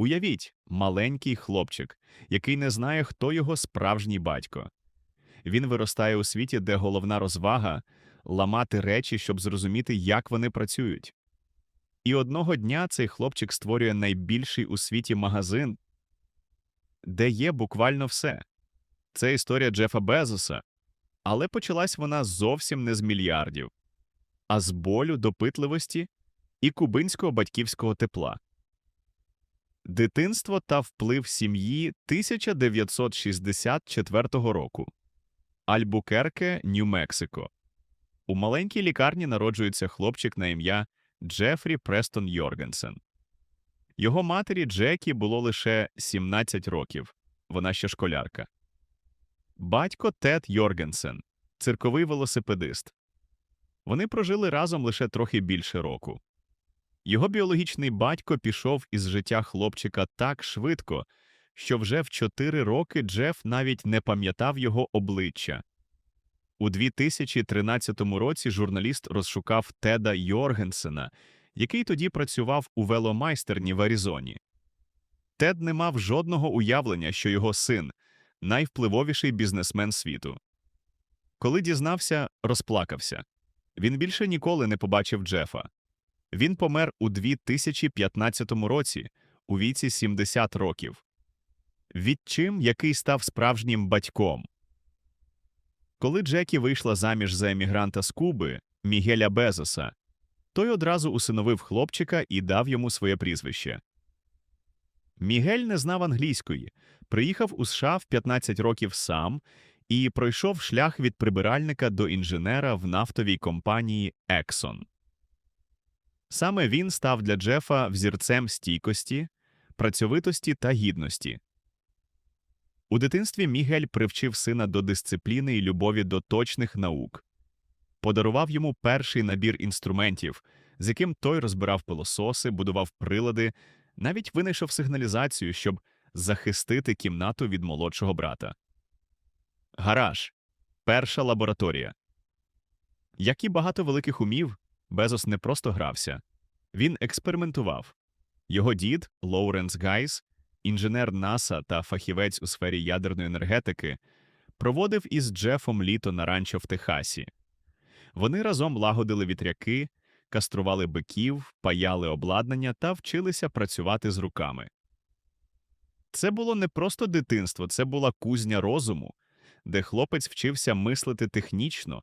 Уявіть, маленький хлопчик, який не знає, хто його справжній батько. Він виростає у світі, де головна розвага ламати речі, щоб зрозуміти, як вони працюють. І одного дня цей хлопчик створює найбільший у світі магазин, де є буквально все. Це історія Джефа Безоса, але почалась вона зовсім не з мільярдів, а з болю, допитливості і кубинського батьківського тепла. Дитинство та вплив сім'ї 1964 року. Альбукерке, Нью-Мексико. У маленькій лікарні народжується хлопчик на ім'я Джефрі Престон Йоргенсен. Його матері Джекі було лише 17 років, вона ще школярка. Батько Тед Йоргенсен, цирковий велосипедист. Вони прожили разом лише трохи більше року. Його біологічний батько пішов із життя хлопчика так швидко, що вже в 4 роки Джеф навіть не пам'ятав його обличчя. У 2013 році журналіст розшукав Теда Йоргенсена, який тоді працював у веломайстерні в Аризоні. Тед не мав жодного уявлення, що його син найвпливовіший бізнесмен світу. Коли дізнався, розплакався. Він більше ніколи не побачив Джефа. Він помер у 2015 році, у віці 70 років. Відчим, який став справжнім батьком. Коли Джекі вийшла заміж за емігранта з Куби, Мігеля Безоса, той одразу усиновив хлопчика і дав йому своє прізвище. Мігель не знав англійської, приїхав у США в 15 років сам і пройшов шлях від прибиральника до інженера в нафтовій компанії Exxon. Саме він став для Джефа взірцем стійкості, працьовитості та гідності. У дитинстві Мігель привчив сина до дисципліни і любові до точних наук, подарував йому перший набір інструментів, з яким той розбирав пилососи, будував прилади, навіть винайшов сигналізацію, щоб захистити кімнату від молодшого брата. Гараж перша лабораторія. Як і багато великих умів, Безос не просто грався, він експериментував. Його дід Лоуренс Гайс, інженер НАСА та фахівець у сфері ядерної енергетики, проводив із Джефом літо на ранчо в Техасі. Вони разом лагодили вітряки, кастрували биків, паяли обладнання та вчилися працювати з руками. Це було не просто дитинство, це була кузня розуму, де хлопець вчився мислити технічно,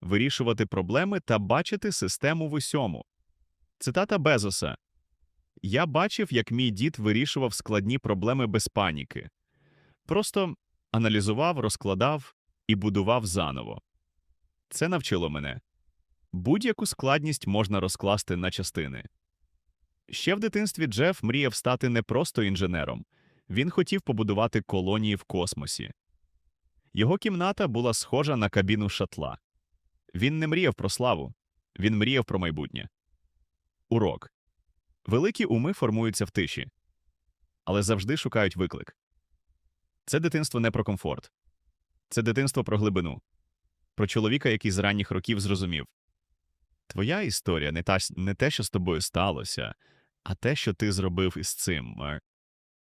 вирішувати проблеми та бачити систему в усьому. Цитата Безоса Я бачив, як мій дід вирішував складні проблеми без паніки. Просто аналізував, розкладав і будував заново. Це навчило мене. Будь-яку складність можна розкласти на частини. Ще в дитинстві Джеф мріяв стати не просто інженером, він хотів побудувати колонії в космосі. Його кімната була схожа на кабіну шатла. Він не мріяв про славу, він мріяв про майбутнє. Урок великі уми формуються в тиші, але завжди шукають виклик. Це дитинство не про комфорт, це дитинство про глибину, про чоловіка, який з ранніх років зрозумів Твоя історія не, та, не те, що з тобою сталося, а те, що ти зробив із цим.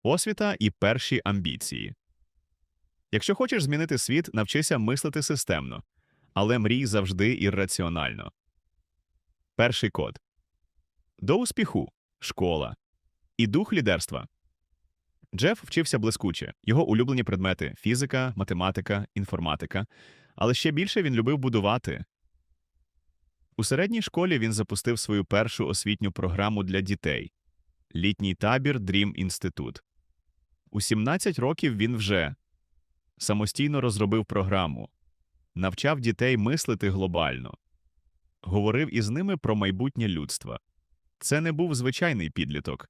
Освіта і перші амбіції. Якщо хочеш змінити світ, навчися мислити системно, але мрій завжди ірраціонально. Перший код до успіху школа і дух лідерства. Джеф вчився блискуче, його улюблені предмети фізика, математика, інформатика, але ще більше він любив будувати. У середній школі він запустив свою першу освітню програму для дітей літній табір Дрім Інститут. У 17 років він вже самостійно розробив програму, навчав дітей мислити глобально, говорив із ними про майбутнє людства. Це не був звичайний підліток,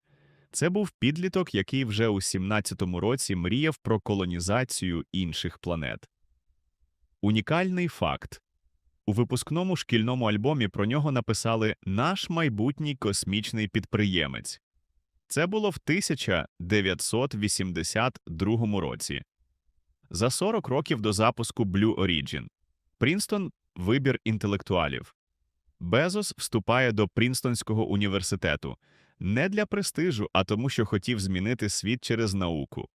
це був підліток, який вже у 17-му році мріяв про колонізацію інших планет. Унікальний факт у випускному шкільному альбомі про нього написали Наш майбутній космічний підприємець. Це було в 1982 році. За 40 років до запуску Blue Origin. Прінстон вибір інтелектуалів. Безос вступає до Прінстонського університету, Не для престижу, а тому, що хотів змінити світ через науку.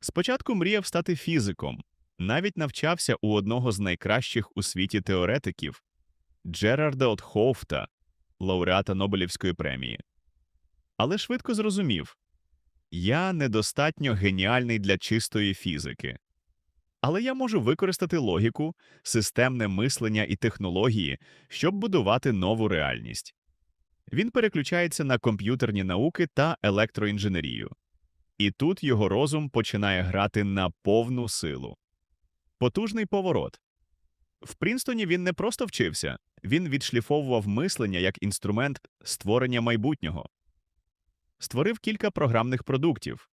Спочатку мріяв стати фізиком, навіть навчався у одного з найкращих у світі теоретиків Джерарда Отхофта, лауреата Нобелівської премії. Але швидко зрозумів я недостатньо геніальний для чистої фізики. Але я можу використати логіку, системне мислення і технології, щоб будувати нову реальність. Він переключається на комп'ютерні науки та електроінженерію. І тут його розум починає грати на повну силу. Потужний поворот. В Прінстоні він не просто вчився, він відшліфовував мислення як інструмент створення майбутнього. Створив кілька програмних продуктів.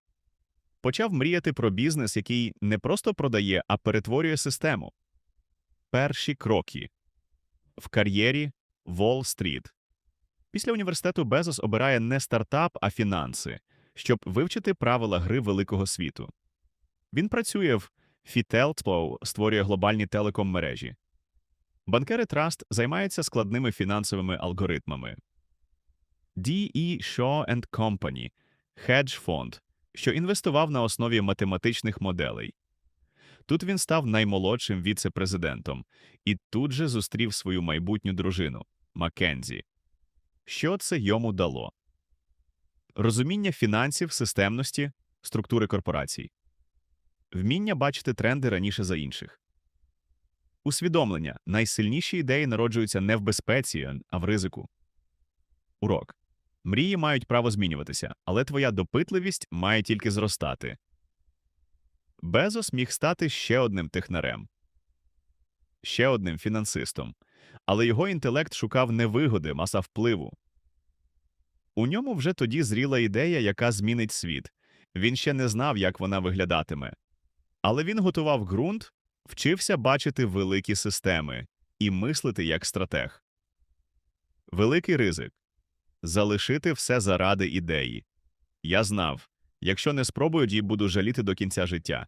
Почав мріяти про бізнес, який не просто продає, а перетворює систему. Перші кроки в кар'єрі Уолл-стріт. Після університету Безос обирає не стартап, а фінанси, щоб вивчити правила гри великого світу. Він працює в Фітелтплоу, створює глобальні телеком-мережі. Банкери Траст займаються складними фінансовими алгоритмами. D.E. Shaw Company – хедж-фонд, що інвестував на основі математичних моделей. Тут він став наймолодшим віце-президентом і тут же зустрів свою майбутню дружину Маккензі. Що це йому дало? Розуміння фінансів, системності, структури корпорацій, вміння бачити тренди раніше за інших. Усвідомлення найсильніші ідеї народжуються не в безпеці, а в ризику. Урок мрії мають право змінюватися, але твоя допитливість має тільки зростати. Безос міг стати ще одним технарем, ще одним фінансистом, але його інтелект шукав не вигоди, маса впливу. У ньому вже тоді зріла ідея, яка змінить світ. Він ще не знав, як вона виглядатиме. Але він готував ґрунт, вчився бачити великі системи і мислити як стратег. Великий ризик залишити все заради ідеї. Я знав якщо не спробую, дій буду жаліти до кінця життя.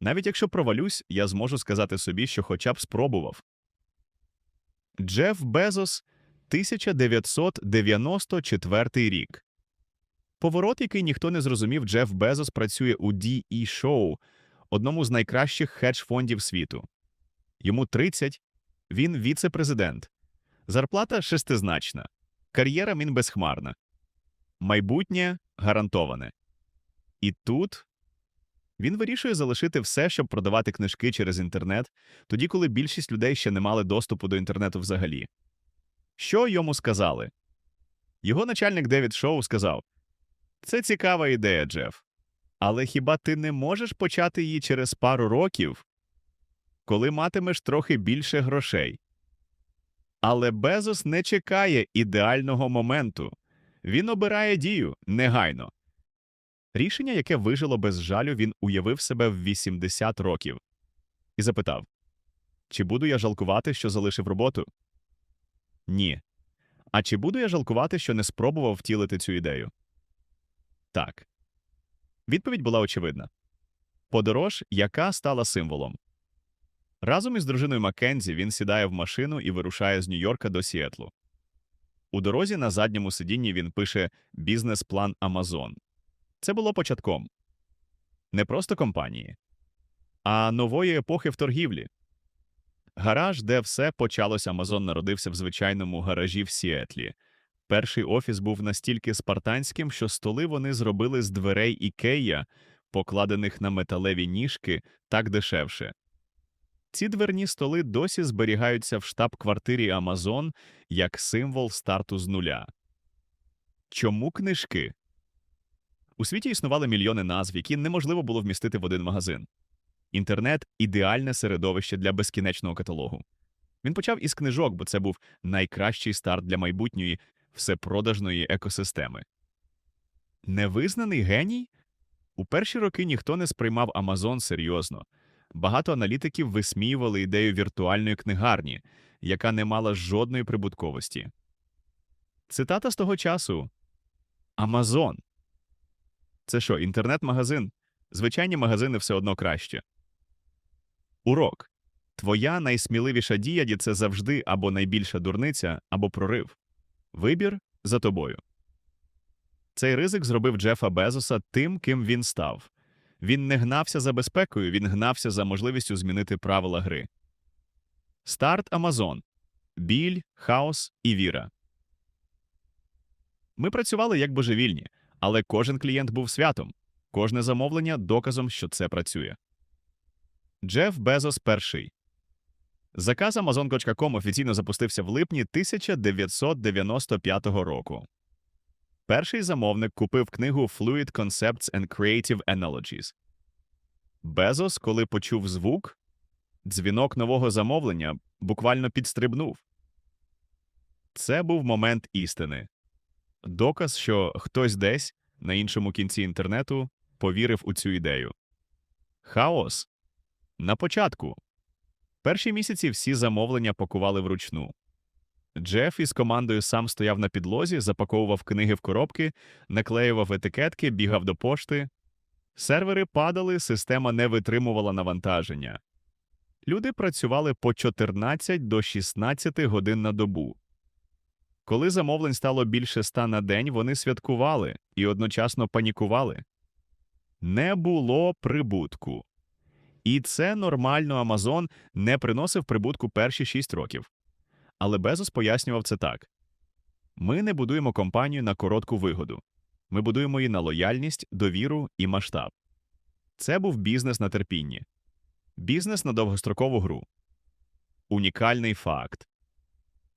Навіть якщо провалюсь, я зможу сказати собі, що хоча б спробував. Джеф Безос 1994 рік. Поворот, який ніхто не зрозумів, Джеф Безос працює у DE Show, одному з найкращих хедж-фондів світу. Йому 30, він віце-президент. Зарплата шестизначна, кар'єра він безхмарна, майбутнє гарантоване. І тут він вирішує залишити все, щоб продавати книжки через інтернет, тоді коли більшість людей ще не мали доступу до інтернету взагалі. Що йому сказали? Його начальник Девід Шоу сказав: Це цікава ідея, Джеф. Але хіба ти не можеш почати її через пару років, коли матимеш трохи більше грошей? Але Безос не чекає ідеального моменту. Він обирає дію негайно. Рішення, яке вижило без жалю, він уявив себе в 80 років і запитав: Чи буду я жалкувати, що залишив роботу? Ні. А чи буду я жалкувати, що не спробував втілити цю ідею? Так. Відповідь була очевидна подорож, яка стала символом. Разом із дружиною Маккензі він сідає в машину і вирушає з Нью-Йорка до Сіетлу. У дорозі на задньому сидінні він пише бізнес-план Амазон. Це було початком не просто компанії, а нової епохи в торгівлі. Гараж, де все почалося, Амазон народився в звичайному гаражі в Сіетлі. Перший офіс був настільки спартанським, що столи вони зробили з дверей Ікея, покладених на металеві ніжки, так дешевше. Ці дверні столи досі зберігаються в штаб-квартирі Амазон як символ старту з нуля. Чому книжки? У світі існували мільйони назв, які неможливо було вмістити в один магазин. Інтернет ідеальне середовище для безкінечного каталогу. Він почав із книжок, бо це був найкращий старт для майбутньої всепродажної екосистеми. Невизнаний геній? У перші роки ніхто не сприймав Амазон серйозно. Багато аналітиків висміювали ідею віртуальної книгарні, яка не мала жодної прибутковості. Цитата з того часу Амазон. Це що, інтернет-магазин? Звичайні магазини все одно краще. Урок. Твоя найсміливіша дія це завжди або найбільша дурниця, або прорив. Вибір за тобою. Цей ризик зробив Джефа Безоса тим, ким він став. Він не гнався за безпекою, він гнався за можливістю змінити правила гри. Старт Амазон. Біль, хаос і віра. Ми працювали як божевільні, але кожен клієнт був святом, кожне замовлення доказом, що це працює. Джеф Безос перший. Заказ Amazon.com офіційно запустився в липні 1995 року. Перший замовник купив книгу Fluid Concepts and Creative Analogies. Безос, коли почув звук, дзвінок нового замовлення буквально підстрибнув. Це був момент істини. Доказ, що хтось десь, на іншому кінці інтернету, повірив у цю ідею. Хаос. На початку. Перші місяці всі замовлення пакували вручну. Джеф із командою сам стояв на підлозі, запаковував книги в коробки, наклеював етикетки, бігав до пошти. Сервери падали, система не витримувала навантаження. Люди працювали по 14 до 16 годин на добу. Коли замовлень стало більше ста на день, вони святкували і одночасно панікували. Не було прибутку. І це нормально Амазон не приносив прибутку перші 6 років. Але Безос пояснював це так: ми не будуємо компанію на коротку вигоду, ми будуємо її на лояльність, довіру і масштаб. Це був бізнес на терпінні, бізнес на довгострокову гру. Унікальний факт.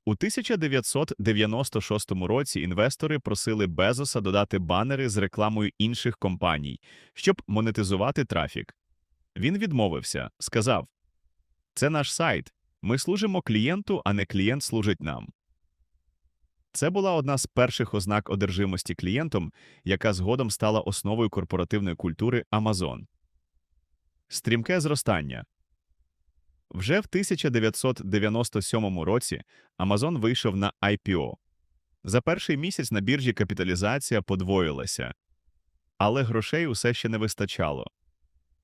У 1996 році інвестори просили Безоса додати банери з рекламою інших компаній, щоб монетизувати трафік. Він відмовився, сказав: Це наш сайт. Ми служимо клієнту, а не клієнт служить нам. Це була одна з перших ознак одержимості клієнтом, яка згодом стала основою корпоративної культури Amazon. Стрімке зростання. Вже в 1997 році Amazon вийшов на IPO. За перший місяць на біржі капіталізація подвоїлася, але грошей усе ще не вистачало.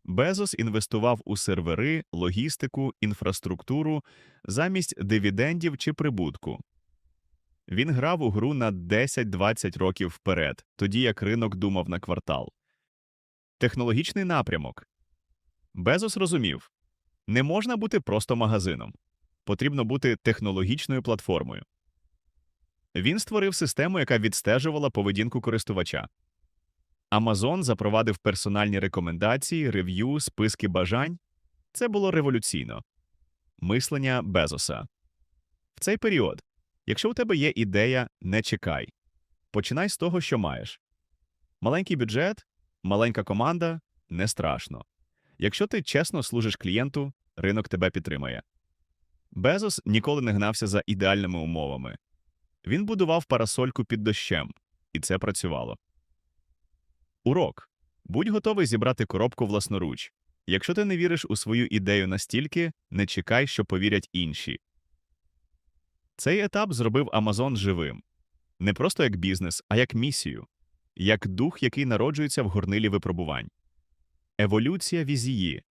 Безос інвестував у сервери, логістику, інфраструктуру замість дивідендів чи прибутку. Він грав у гру на 10-20 років вперед, тоді як ринок думав на квартал. Технологічний напрямок. Безос розумів не можна бути просто магазином, потрібно бути технологічною платформою. Він створив систему, яка відстежувала поведінку користувача. Amazon запровадив персональні рекомендації, рев'ю, списки бажань. Це було революційно. Мислення Безоса. В цей період, якщо у тебе є ідея, не чекай. Починай з того, що маєш. Маленький бюджет, маленька команда не страшно. Якщо ти чесно служиш клієнту, ринок тебе підтримає. Безос ніколи не гнався за ідеальними умовами. Він будував парасольку під дощем, і це працювало. Урок. Будь готовий зібрати коробку власноруч. Якщо ти не віриш у свою ідею настільки, не чекай, що повірять інші. Цей етап зробив Amazon живим не просто як бізнес, а як місію, як дух, який народжується в горнилі випробувань. Еволюція візії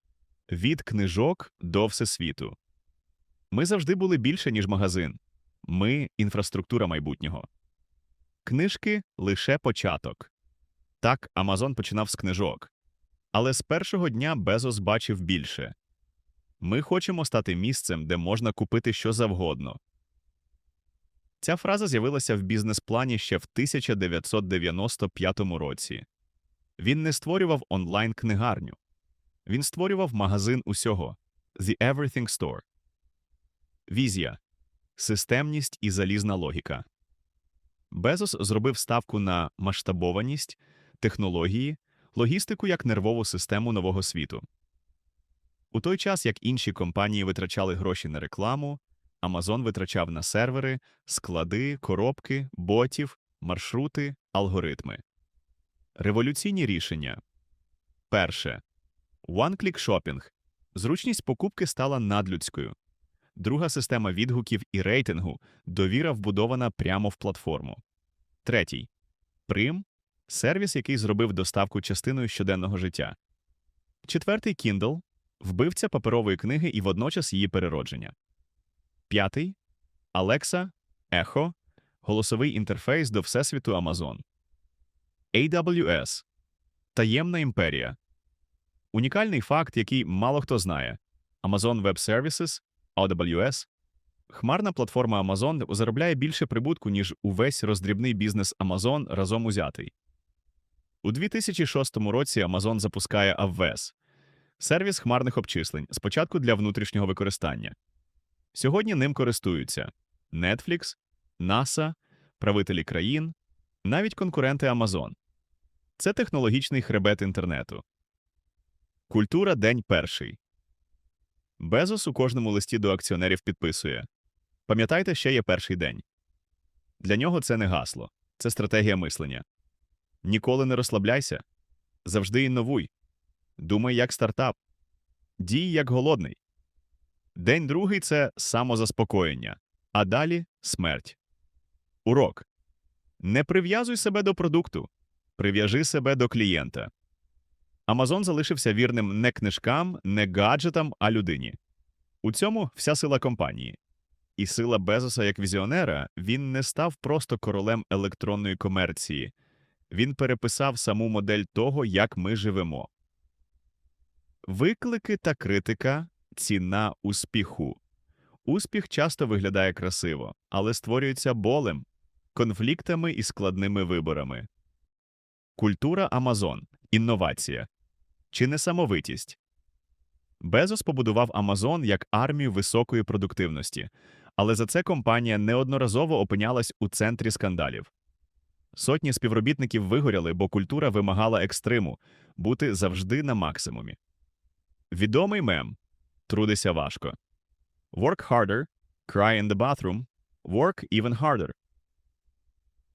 від книжок до всесвіту. Ми завжди були більше, ніж магазин. Ми інфраструктура майбутнього. Книжки лише початок. Так, Амазон починав з книжок. Але з першого дня Безос бачив більше. Ми хочемо стати місцем, де можна купити що завгодно. Ця фраза з'явилася в бізнес-плані ще в 1995 році. Він не створював онлайн-книгарню. Він створював магазин усього The Everything Store. Візія, системність і залізна логіка. Безос зробив ставку на масштабованість, технології, логістику як нервову систему нового світу. У той час, як інші компанії витрачали гроші на рекламу, Amazon витрачав на сервери, склади, коробки, ботів, маршрути, алгоритми. Революційні рішення. Перше. One-click shopping. Зручність покупки стала надлюдською. Друга система відгуків і рейтингу довіра вбудована прямо в платформу. Третій. Прим сервіс, який зробив доставку частиною щоденного життя. Четвертий Kindle вбивця паперової книги і водночас її переродження. П'ятий Alexa, Echo голосовий інтерфейс до Всесвіту Amazon. AWS – таємна імперія. Унікальний факт, який мало хто знає. Amazon Web Services, AWS – хмарна платформа Amazon заробляє більше прибутку, ніж увесь роздрібний бізнес Amazon разом узятий. У 2006 році Amazon запускає AWS – сервіс хмарних обчислень, спочатку для внутрішнього використання. Сьогодні ним користуються Netflix, NASA, правителі країн, навіть конкуренти Amazon. Це технологічний хребет інтернету. Культура день перший. Безос у кожному листі до акціонерів підписує. Пам'ятайте, ще є перший день. Для нього це не гасло, це стратегія мислення. Ніколи не розслабляйся. Завжди інновуй. Думай як стартап. Дій як голодний. День другий це самозаспокоєння, а далі смерть. Урок. Не прив'язуй себе до продукту, прив'яжи себе до клієнта. Амазон залишився вірним не книжкам, не гаджетам, а людині. У цьому вся сила компанії. І сила Безоса як візіонера він не став просто королем електронної комерції. Він переписав саму модель того, як ми живемо. Виклики та критика ціна успіху. Успіх часто виглядає красиво, але створюється болем, конфліктами і складними виборами. Культура Амазон інновація чи несамовитість. Безос побудував Амазон як армію високої продуктивності, але за це компанія неодноразово опинялась у центрі скандалів. Сотні співробітників вигоряли, бо культура вимагала екстриму бути завжди на максимумі. Відомий мем трудися важко. Work harder, cry in the bathroom, work even harder.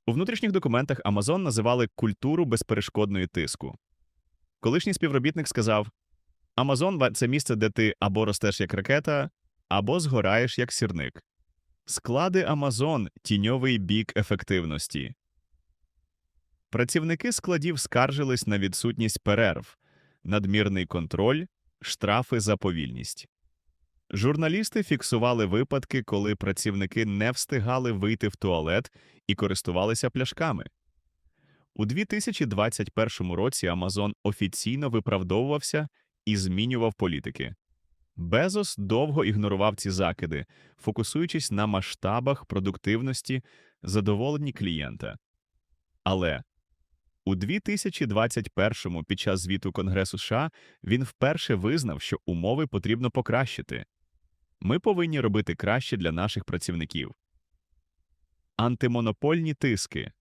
У внутрішніх документах Amazon називали культуру безперешкодної тиску. Колишній співробітник сказав: Amazon – це місце, де ти або ростеш як ракета, або згораєш як сірник. Склади Amazon – тіньовий бік ефективності. Працівники складів скаржились на відсутність перерв, надмірний контроль, штрафи за повільність. Журналісти фіксували випадки, коли працівники не встигали вийти в туалет і користувалися пляшками. У 2021 році Amazon офіційно виправдовувався і змінював політики. Безос довго ігнорував ці закиди, фокусуючись на масштабах продуктивності, задоволенні клієнта. Але у 2021-му під час звіту Конгресу США він вперше визнав, що умови потрібно покращити. Ми повинні робити краще для наших працівників. Антимонопольні тиски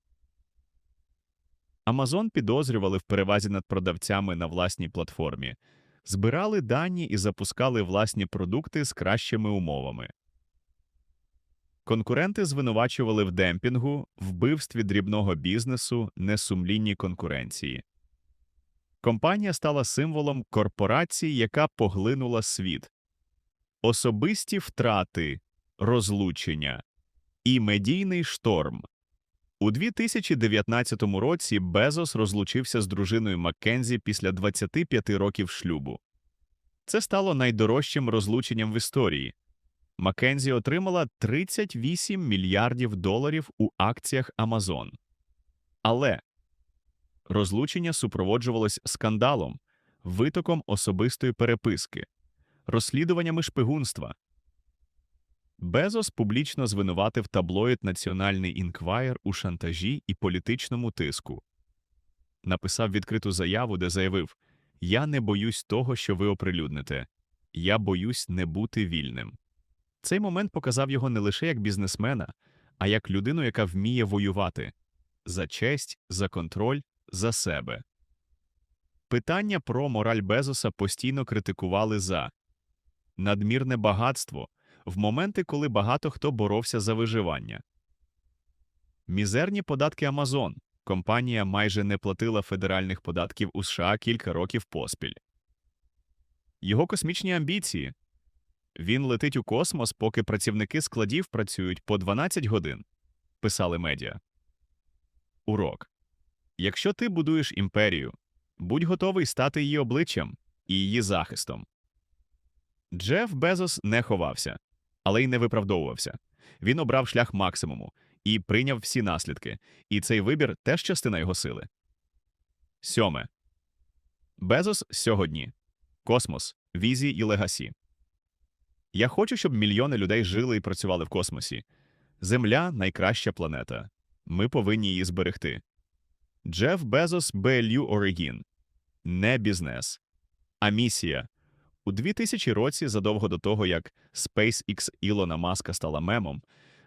Amazon підозрювали в перевазі над продавцями на власній платформі, збирали дані і запускали власні продукти з кращими умовами. Конкуренти звинувачували в демпінгу, вбивстві дрібного бізнесу, несумлінній конкуренції. Компанія стала символом корпорації, яка поглинула світ. Особисті втрати, розлучення і медійний шторм. У 2019 році Безос розлучився з дружиною Маккензі після 25 років шлюбу. Це стало найдорожчим розлученням в історії. Маккензі отримала 38 мільярдів доларів у акціях Amazon. Але розлучення супроводжувалось скандалом, витоком особистої переписки, розслідуваннями шпигунства. Безос публічно звинуватив таблоїд Національний інквайр у шантажі і політичному тиску. Написав відкриту заяву, де заявив: Я не боюсь того, що ви оприлюдните. Я боюсь не бути вільним. Цей момент показав його не лише як бізнесмена, а як людину, яка вміє воювати за честь, за контроль, за себе. Питання про мораль Безоса постійно критикували за надмірне багатство в моменти, коли багато хто боровся за виживання. Мізерні податки Амазон. Компанія майже не платила федеральних податків у США кілька років поспіль. Його космічні амбіції він летить у космос, поки працівники складів працюють по 12 годин, писали медіа. Урок Якщо ти будуєш імперію, будь готовий стати її обличчям і її захистом. Джеф Безос не ховався, але й не виправдовувався. Він обрав шлях максимуму і прийняв всі наслідки, і цей вибір теж частина його сили. Сьоме. Безос сьогодні. Космос, візії і легасі. Я хочу, щоб мільйони людей жили і працювали в космосі. Земля найкраща планета. Ми повинні її зберегти. Джеф Безос BLU Origin. Не бізнес, а місія. У 2000 році, задовго до того, як SpaceX Ілона Маска стала мемом,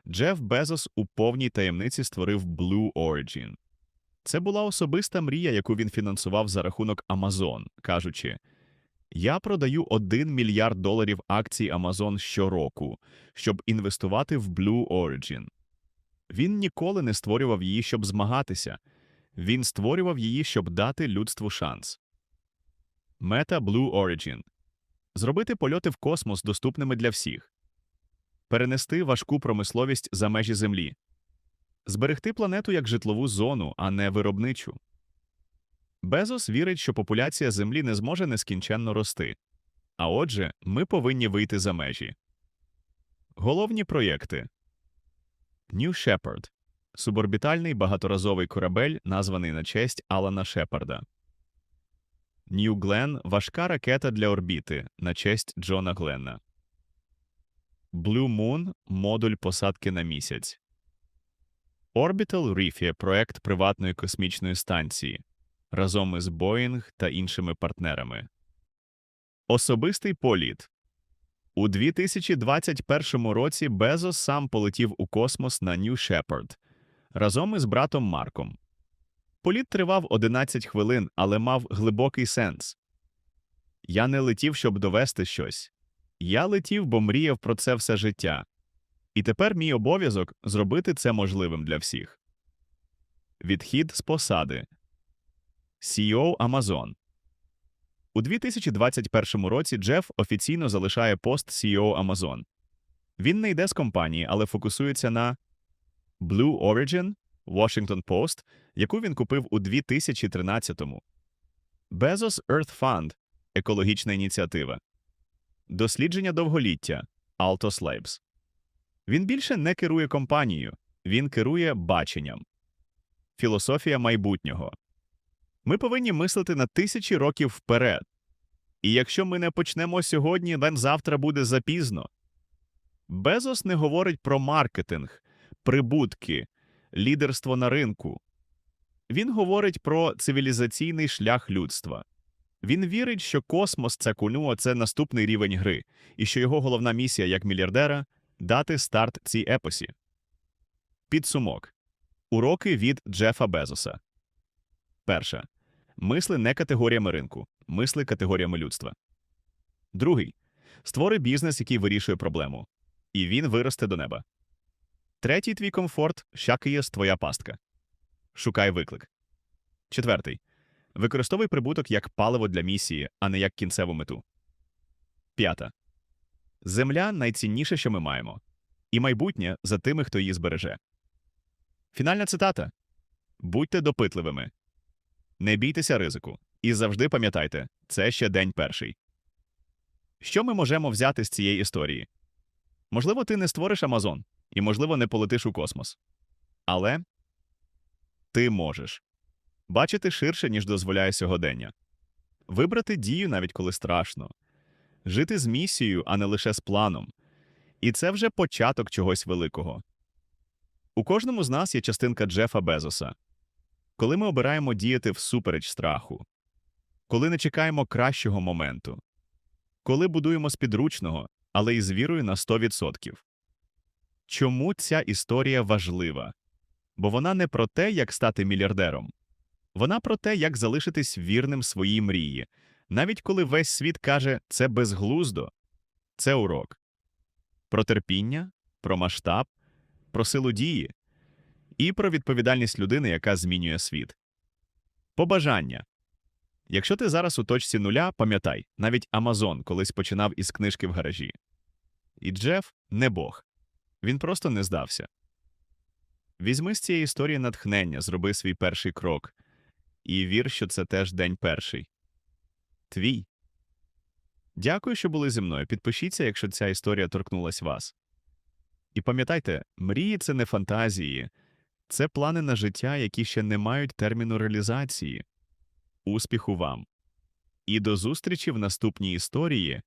Джеф Безос у повній таємниці створив Blue Origin. Це була особиста мрія, яку він фінансував за рахунок Amazon, кажучи: Я продаю 1 мільярд доларів акцій Amazon щороку, щоб інвестувати в Blue Origin. Він ніколи не створював її, щоб змагатися. Він створював її, щоб дати людству шанс. Мета Blue Origin зробити польоти в космос доступними для всіх, перенести важку промисловість за межі Землі, зберегти планету як житлову зону, а не виробничу. Безос вірить, що популяція Землі не зможе нескінченно рости. А отже, ми повинні вийти за межі. Головні проєкти New Shepard – суборбітальний багаторазовий корабель, названий на честь Алана Шепарда. New Glenn – важка ракета для орбіти на честь Джона Гленна. Blue Moon – модуль посадки на місяць. Orbital Reefie – проект приватної космічної станції разом із Boeing та іншими партнерами. Особистий політ у 2021 році Безос сам полетів у космос на New Shepard разом із братом Марком. Політ тривав 11 хвилин, але мав глибокий сенс. Я не летів, щоб довести щось. Я летів, бо мріяв про це все життя. І тепер мій обов'язок зробити це можливим для всіх. Відхід з посади CEO Amazon у 2021 році Джеф офіційно залишає пост CEO Amazon. Він не йде з компанії, але фокусується на Blue Origin, Washington Post, яку він купив у 2013-му. Bezos Earth Fund – екологічна ініціатива. Дослідження довголіття Altos Labs. Він більше не керує компанією, він керує баченням. Філософія майбутнього. Ми повинні мислити на тисячі років вперед. І якщо ми не почнемо сьогодні, then завтра буде запізно. Безос не говорить про маркетинг, прибутки, лідерство на ринку. Він говорить про цивілізаційний шлях людства. Він вірить, що космос це куну, це наступний рівень гри, і що його головна місія як мільярдера дати старт цій епосі. Підсумок уроки від Джефа Безоса. Перша. Мисли не категоріями ринку, мисли категоріями людства. Другий. Створи бізнес, який вирішує проблему. І він виросте до неба. Третій твій комфорт є твоя пастка. Шукай виклик. Четвертий. Використовуй прибуток як паливо для місії, а не як кінцеву мету. П'ята. Земля найцінніше, що ми маємо, і майбутнє за тими, хто її збереже. Фінальна цитата Будьте допитливими. Не бійтеся ризику. І завжди пам'ятайте, це ще день перший. Що ми можемо взяти з цієї історії? Можливо, ти не створиш Амазон, і, можливо, не полетиш у космос. Але ти можеш бачити ширше, ніж дозволяє сьогодення, вибрати дію, навіть коли страшно, жити з місією, а не лише з планом. І це вже початок чогось великого. У кожному з нас є частинка Джефа Безоса. Коли ми обираємо діяти всупереч страху, коли не чекаємо кращого моменту, коли будуємо з підручного, але із вірою на 100%. Чому ця історія важлива? Бо вона не про те, як стати мільярдером, вона про те, як залишитись вірним своїй мрії, навіть коли весь світ каже це безглуздо, це урок. Про терпіння, про масштаб, про силу дії і про відповідальність людини, яка змінює світ. Побажання. Якщо ти зараз у точці нуля, пам'ятай, навіть Амазон колись починав із книжки в гаражі. І Джеф не Бог. Він просто не здався. Візьми з цієї історії натхнення, зроби свій перший крок. І вір, що це теж день перший. Твій. Дякую, що були зі мною. Підпишіться, якщо ця історія торкнулась вас. І пам'ятайте, мрії це не фантазії, це плани на життя, які ще не мають терміну реалізації. Успіху вам! І до зустрічі в наступній історії,